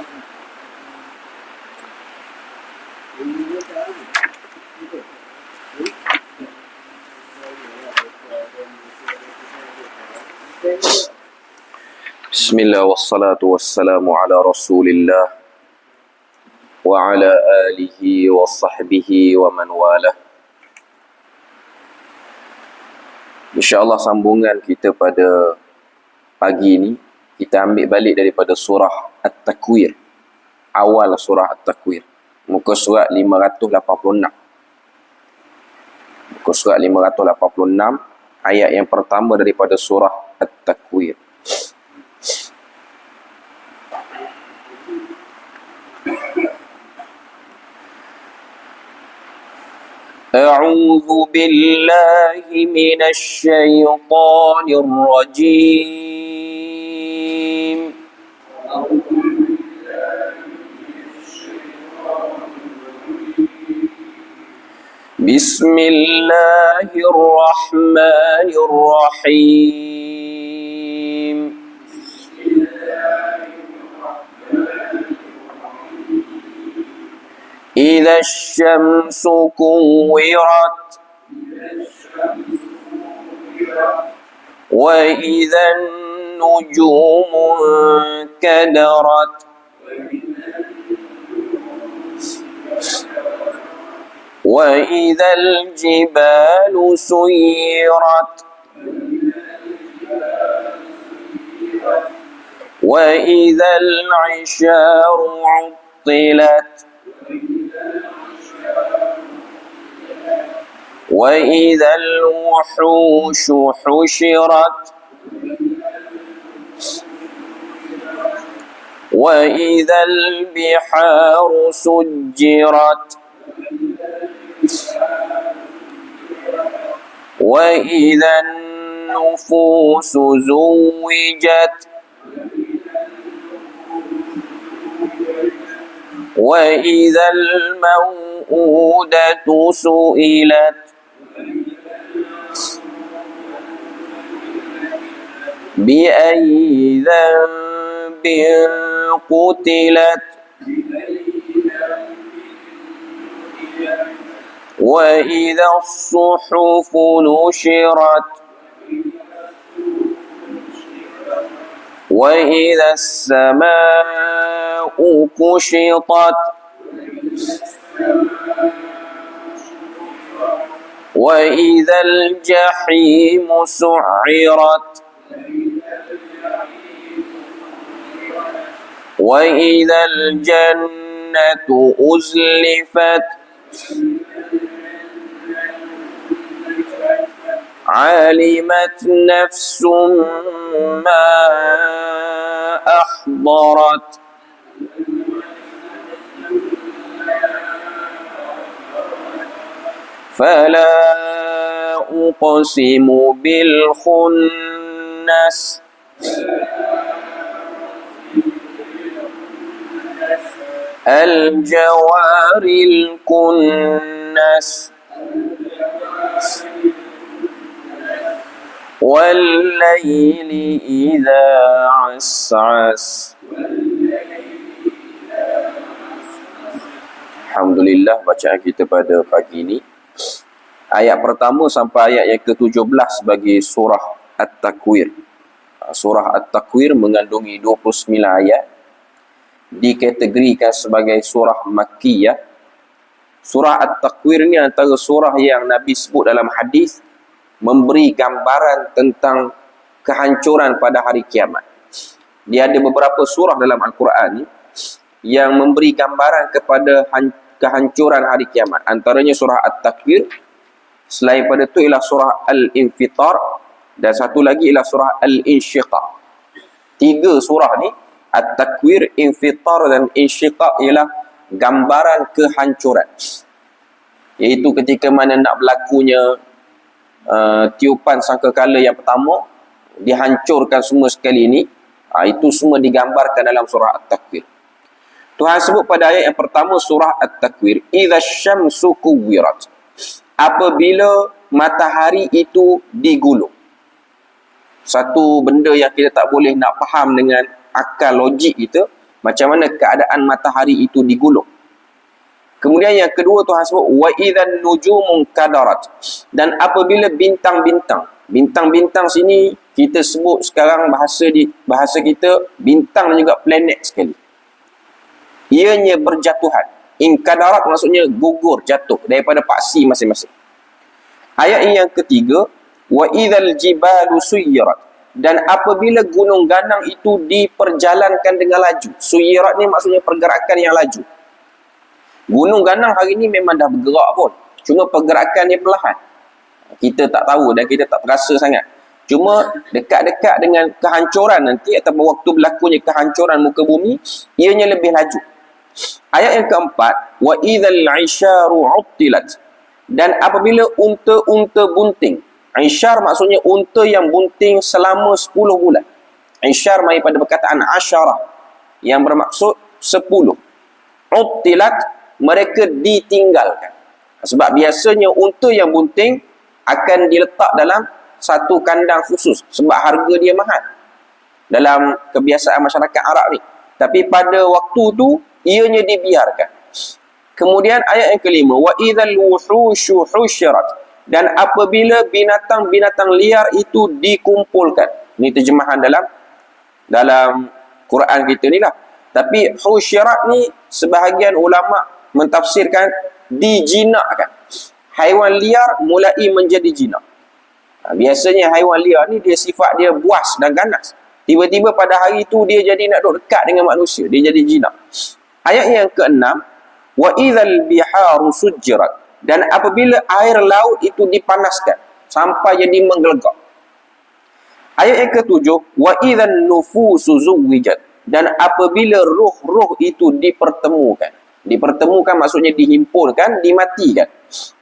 بسم الله والصلاة والسلام على رسول الله وعلى آله وصحبه ومن والاه InsyaAllah sambungan kita pada pagi ini kita ambil balik daripada surah At-Takwir awal surah At-Takwir muka surat 586 muka surat 586 ayat yang pertama daripada surah At-Takwir أعوذ بالله من الشيطان الرجيم بسم الله الرحمن الرحيم. إذا الشمس كورت وإذا النجوم انكدرت وإذا الجبال سيرت وإذا العشار عطلت وإذا الوحوش حشرت وإذا البحار سجرت وإذا النفوس زوجت وإذا الموءودة سئلت بأي ذنب قتلت وإذا الصحف نشرت وإذا السماء كشطت وإذا الجحيم سعرت وإذا الجنة أزلفت علمت نفس ما أحضرت. فلا أقسم بالخنس. الجوار الكنس. والليل إذا عسعس Alhamdulillah bacaan kita pada pagi ini ayat pertama sampai ayat yang ke-17 bagi surah At-Takwir. Surah At-Takwir mengandungi 29 ayat dikategorikan sebagai surah Makkiyah. Surah At-Takwir ni antara surah yang Nabi sebut dalam hadis memberi gambaran tentang kehancuran pada hari kiamat. Dia ada beberapa surah dalam Al-Quran yang memberi gambaran kepada kehancuran hari kiamat. Antaranya surah At-Takwir, selain pada itu ialah surah Al-Infitar dan satu lagi ialah surah Al-Insyiqaq. Tiga surah ni, At-Takwir, Infitar dan Insyiqaq ialah gambaran kehancuran. Iaitu ketika mana nak berlakunya uh, tiupan sangkakala yang pertama, dihancurkan semua sekali ini, uh, itu semua digambarkan dalam surah At-Takwir. Tuhan sebut pada ayat yang pertama surah At-Takwir, "Idza syamsu kuwirat." Apabila matahari itu digulung. Satu benda yang kita tak boleh nak faham dengan akal logik kita, Macam mana keadaan matahari itu digulung. Kemudian yang kedua Tuhan sebut wa idzan nujumun kadarat. Dan apabila bintang-bintang, bintang-bintang sini kita sebut sekarang bahasa di bahasa kita bintang dan juga planet sekali. Ianya berjatuhan. In kadarat maksudnya gugur, jatuh daripada paksi masing-masing. Ayat yang ketiga wa idzal jibalu suyirat dan apabila gunung ganang itu diperjalankan dengan laju suyirat ni maksudnya pergerakan yang laju gunung ganang hari ni memang dah bergerak pun. Cuma pergerakan dia perlahan. Kita tak tahu dan kita tak terasa sangat. Cuma dekat-dekat dengan kehancuran nanti atau waktu berlakunya kehancuran muka bumi ianya lebih laju. Ayat yang keempat wa idzal 'isharu 'uttilat. Dan apabila unta-unta bunting Aisyar maksudnya unta yang bunting selama 10 bulan. Aisyar mai pada perkataan asyarah yang bermaksud 10. Uttilat mereka ditinggalkan. Sebab biasanya unta yang bunting akan diletak dalam satu kandang khusus sebab harga dia mahal. Dalam kebiasaan masyarakat Arab ni. Tapi pada waktu tu ianya dibiarkan. Kemudian ayat yang kelima wa idzal wuhushu husyirat dan apabila binatang-binatang liar itu dikumpulkan ini terjemahan dalam dalam Quran kita ni lah tapi husyirat ni sebahagian ulama mentafsirkan dijinakkan. Haiwan liar mulai menjadi jinak ha, biasanya haiwan liar ni dia sifat dia buas dan ganas. Tiba-tiba pada hari itu dia jadi nak duduk dekat dengan manusia dia jadi jinak ayat yang keenam wa idzal biharu sujjirat. Dan apabila air laut itu dipanaskan sampai jadi menggelegak ayat yang ketujuh wa idzan nufusu zuwijat. Dan apabila roh-roh itu dipertemukan dipertemukan maksudnya dihimpunkan dimatikan.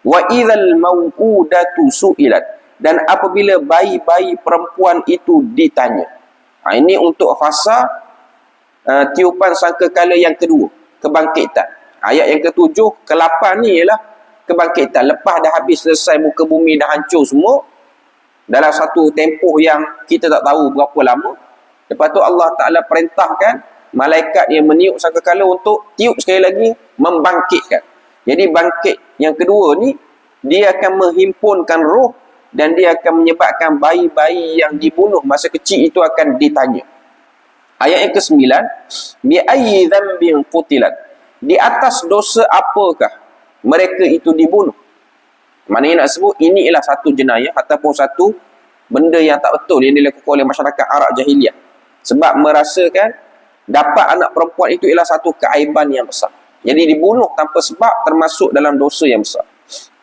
Wa idzal mau'udatu su'ilat. Dan apabila bayi-bayi perempuan itu ditanya. Ha, ini untuk fasa uh, tiupan sangkakala yang kedua kebangkitan. Ayat yang ketujuh ke-8 ni ialah kebangkitan. Lepas dah habis selesai muka bumi dah hancur semua dalam satu tempoh yang kita tak tahu berapa lama lepas tu Allah Ta'ala perintahkan malaikat yang meniup sangkakala untuk tiup sekali lagi membangkitkan jadi bangkit yang kedua ni dia akan menghimpunkan roh dan dia akan menyebabkan bayi-bayi yang dibunuh masa kecil itu akan ditanya ayat yang ke-9 bi ayyi dhanbin qutilat di atas dosa apakah mereka itu dibunuh. Maknanya nak sebut ini ialah satu jenayah ataupun satu benda yang tak betul yang dilakukan oleh masyarakat Arab jahiliah. Sebab merasakan dapat anak perempuan itu ialah satu keaiban yang besar. Jadi dibunuh tanpa sebab termasuk dalam dosa yang besar.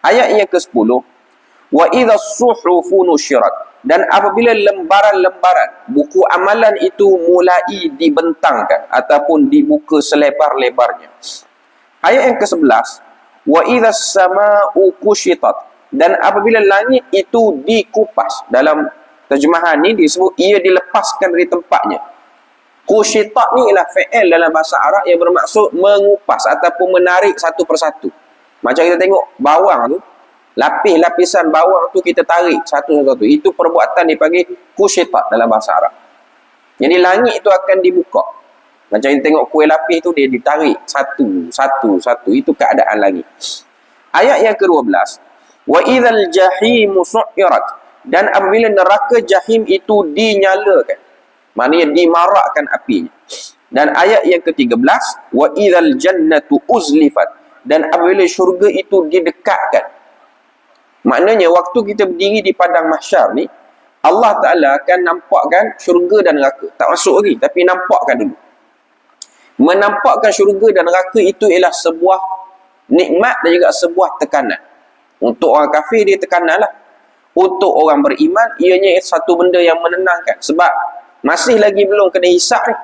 Ayat yang ke-10 wa idza suhufu nusyirat dan apabila lembaran-lembaran buku amalan itu mulai dibentangkan ataupun dibuka selebar-lebarnya. Ayat yang ke-11 wa idza samau kushitat dan apabila langit itu dikupas dalam terjemahan ni disebut ia dilepaskan dari tempatnya kushitat ni ialah fi'il dalam bahasa Arab yang bermaksud mengupas ataupun menarik satu persatu macam kita tengok bawang tu lapis-lapisan bawang tu kita tarik satu-satu itu perbuatan dipanggil kushitat dalam bahasa Arab jadi langit itu akan dibuka macam kita tengok kuih lapis tu dia ditarik satu, satu, satu. Itu keadaan lagi. Ayat yang ke-12. Wa idzal jahim su'irat dan apabila neraka jahim itu dinyalakan. Maknanya dimarakkan apinya. Dan ayat yang ke-13, wa idzal jannatu uzlifat dan apabila syurga itu didekatkan. Maknanya waktu kita berdiri di padang mahsyar ni, Allah Taala akan nampakkan syurga dan neraka. Tak masuk lagi tapi nampakkan dulu menampakkan syurga dan neraka itu ialah sebuah nikmat dan juga sebuah tekanan. Untuk orang kafir dia tekanan lah. Untuk orang beriman ianya satu benda yang menenangkan. Sebab masih lagi belum kena hisap ni.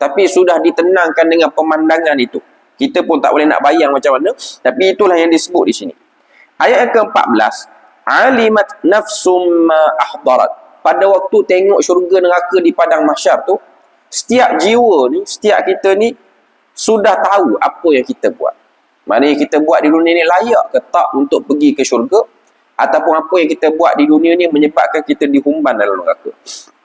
Tapi sudah ditenangkan dengan pemandangan itu. Kita pun tak boleh nak bayang macam mana. Tapi itulah yang disebut di sini. Ayat yang ke-14. Alimat nafsum ahdarat. Pada waktu tengok syurga neraka di padang masyar tu, setiap jiwa ni, setiap kita ni sudah tahu apa yang kita buat. Maknanya kita buat di dunia ni layak ke tak untuk pergi ke syurga ataupun apa yang kita buat di dunia ni menyebabkan kita dihumban dalam neraka.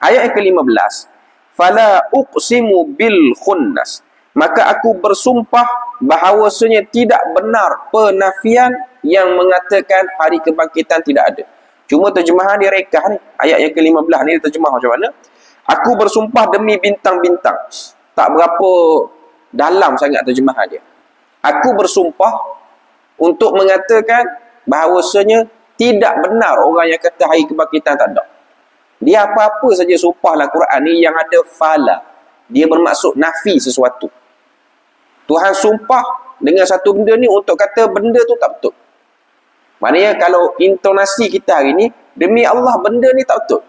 Ayat yang ke-15. Fala uqsimu bil khunnas maka aku bersumpah bahawasanya tidak benar penafian yang mengatakan hari kebangkitan tidak ada. Cuma terjemahan dia rekah ni. Ayat yang ke-15 ni terjemah macam mana? Aku bersumpah demi bintang-bintang. Tak berapa dalam sangat terjemahan dia. Aku bersumpah untuk mengatakan bahawasanya tidak benar orang yang kata hari kebangkitan tak ada. Dia apa-apa saja sumpahlah Quran ni yang ada fala. Dia bermaksud nafi sesuatu. Tuhan sumpah dengan satu benda ni untuk kata benda tu tak betul. Maknanya kalau intonasi kita hari ni, demi Allah benda ni tak betul.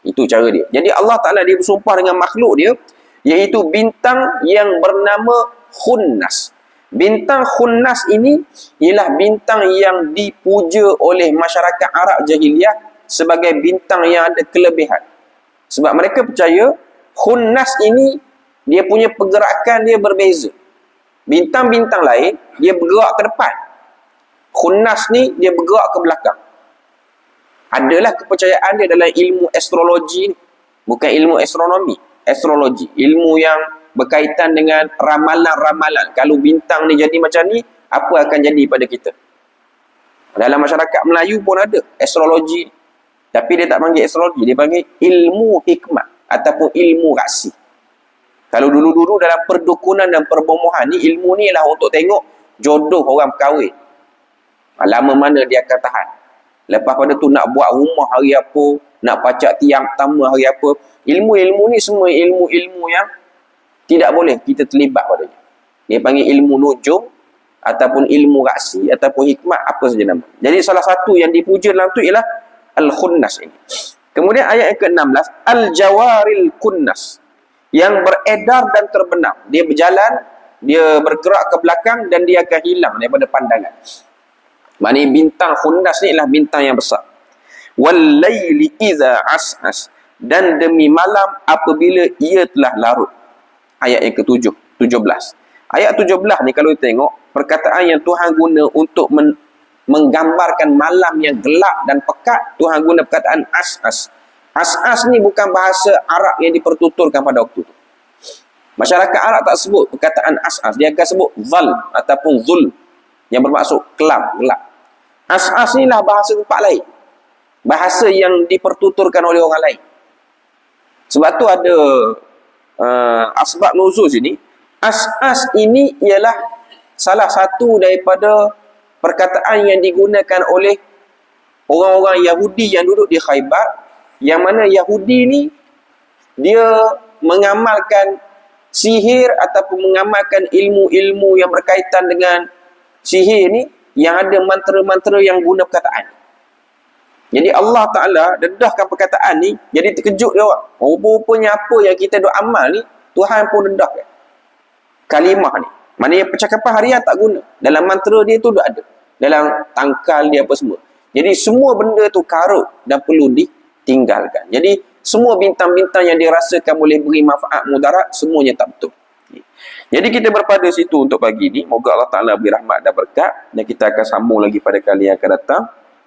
Itu cara dia. Jadi Allah Ta'ala dia bersumpah dengan makhluk dia, iaitu bintang yang bernama Khunnas. Bintang Khunnas ini ialah bintang yang dipuja oleh masyarakat Arab jahiliah sebagai bintang yang ada kelebihan. Sebab mereka percaya Khunnas ini dia punya pergerakan dia berbeza. Bintang-bintang lain dia bergerak ke depan. Khunnas ni dia bergerak ke belakang. Adalah kepercayaan dia dalam ilmu astrologi ni. Bukan ilmu astronomi. Astrologi. Ilmu yang berkaitan dengan ramalan-ramalan. Kalau bintang ni jadi macam ni, apa akan jadi pada kita? Dalam masyarakat Melayu pun ada astrologi. Tapi dia tak panggil astrologi. Dia panggil ilmu hikmah. Ataupun ilmu rasi. Kalau dulu-dulu dalam perdukunan dan perbomohan ni, ilmu ni lah untuk tengok jodoh orang berkahwin. Ha, lama mana dia akan tahan. Lepas pada tu nak buat rumah hari apa, nak pacak tiang pertama hari apa. Ilmu-ilmu ni semua ilmu-ilmu yang tidak boleh kita terlibat padanya. Dia panggil ilmu nujum ataupun ilmu raksi ataupun hikmat apa saja nama. Jadi salah satu yang dipuja dalam tu ialah al-khunnas ini. Kemudian ayat yang ke-16 al-jawaril kunnas yang beredar dan terbenam. Dia berjalan, dia bergerak ke belakang dan dia akan hilang daripada pandangan. Maknanya bintang khundas ni ialah bintang yang besar. Wallayli iza as'as. Dan demi malam apabila ia telah larut. Ayat yang ke-7. 17. Ayat 17 ni kalau tengok, perkataan yang Tuhan guna untuk men menggambarkan malam yang gelap dan pekat, Tuhan guna perkataan as'as. As'as ni bukan bahasa Arab yang dipertuturkan pada waktu itu. Masyarakat Arab tak sebut perkataan as'as. Dia akan sebut zal ataupun zul yang bermaksud kelam, gelap. As-as ni lah bahasa tempat lain. Bahasa yang dipertuturkan oleh orang lain. Sebab tu ada uh, asbab nuzul sini. As-as ini ialah salah satu daripada perkataan yang digunakan oleh orang-orang Yahudi yang duduk di Khaybar. Yang mana Yahudi ni dia mengamalkan sihir ataupun mengamalkan ilmu-ilmu yang berkaitan dengan sihir ni yang ada mantra-mantra yang guna perkataan. Jadi Allah Ta'ala dedahkan perkataan ni, jadi terkejut dia orang. Rupa-rupanya apa yang kita duk amal ni, Tuhan pun dedahkan. Kalimah ni. Maknanya percakapan harian tak guna. Dalam mantra dia tu dah ada. Dalam tangkal dia apa semua. Jadi semua benda tu karut dan perlu ditinggalkan. Jadi semua bintang-bintang yang dirasakan boleh beri manfaat mudarat, semuanya tak betul. Jadi kita berpada situ untuk pagi ni. Moga Allah Ta'ala beri rahmat dan berkat. Dan kita akan sambung lagi pada kali yang akan datang.